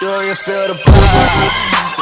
Do you feel the pulse?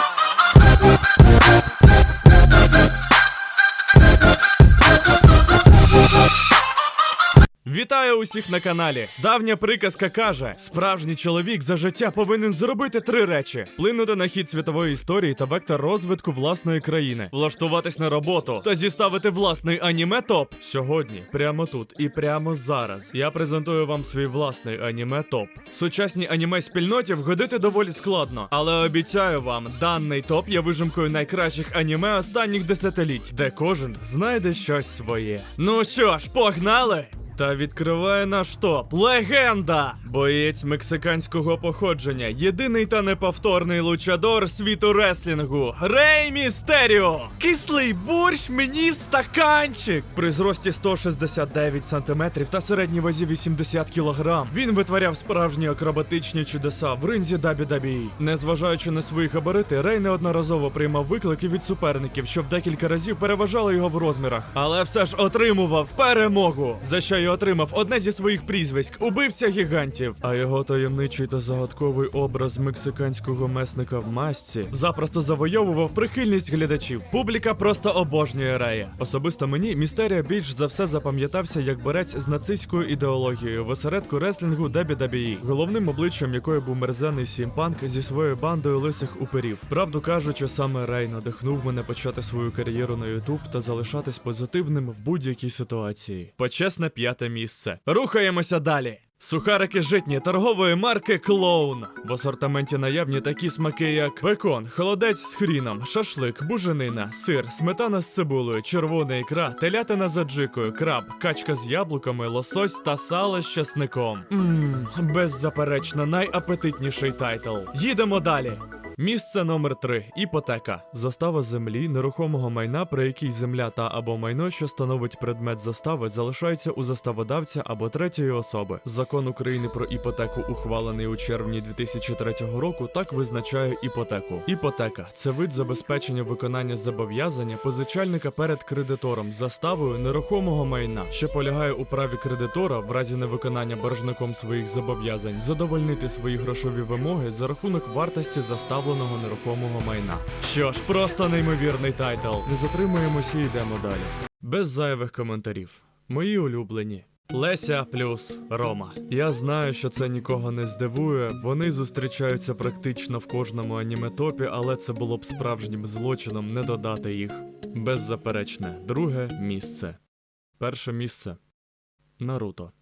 Вітаю усіх на каналі. Давня приказка каже: справжній чоловік за життя повинен зробити три речі: вплинути на хід світової історії та вектор розвитку власної країни, влаштуватись на роботу та зіставити власний аніме топ. Сьогодні, прямо тут і прямо зараз, я презентую вам свій власний аніме топ. Сучасній аніме спільноті вгодити доволі складно, але обіцяю вам, даний топ є вижимкою найкращих аніме останніх десятиліть, де кожен знайде щось своє. Ну що ж, погнали! Та відкриває наш топ легенда! Боєць мексиканського походження, єдиний та неповторний лучадор світу реслінгу Рей Містеріо! Кислий борщ мені в стаканчик! При зрості 169 см та середній вазі 80 кг. Він витворяв справжні акробатичні чудеса в ринзі WWE. Незважаючи на свої габарити, Рей неодноразово приймав виклики від суперників, що в декілька разів переважали його в розмірах. Але все ж отримував перемогу, за що й отримав одне зі своїх прізвиськ убивця гігантів. А його таємничий та загадковий образ мексиканського месника в масці запросто завойовував прихильність глядачів. Публіка просто обожнює Рея. Особисто мені містерія більш за все запам'ятався як борець з нацистською ідеологією в осередку реслінгу WWE, головним обличчям якої був мерзений сімпанк зі своєю бандою лисих уперів. Правду кажучи, саме Рей надихнув мене почати свою кар'єру на Ютуб та залишатись позитивним в будь-якій ситуації. Почесне п'яте місце. Рухаємося далі. Сухарики житні торгової марки Клоун. В асортименті наявні такі смаки, як бекон, холодець з хріном, шашлик, буженина, сир, сметана з цибулею, червона ікра, телятина з аджикою, краб, качка з яблуками, лосось та сало з часником. Ммм, беззаперечно найапетитніший тайтл. Їдемо далі. Місце номер 3 іпотека. Застава землі, нерухомого майна, при якій земля та або майно, що становить предмет застави, залишається у заставодавця або третьої особи. Закон України про іпотеку, ухвалений у червні 2003 року, так визначає іпотеку. Іпотека це вид забезпечення виконання зобов'язання позичальника перед кредитором заставою нерухомого майна, що полягає у праві кредитора в разі невиконання боржником своїх зобов'язань задовольнити свої грошові вимоги за рахунок вартості заставленого нерухомого майна. Що ж, просто неймовірний тайтл. Не затримуємося і йдемо далі. Без зайвих коментарів. Мої улюблені. Леся плюс Рома. Я знаю, що це нікого не здивує. Вони зустрічаються практично в кожному аніметопі, але це було б справжнім злочином не додати їх. Беззаперечне, друге місце. Перше місце Наруто.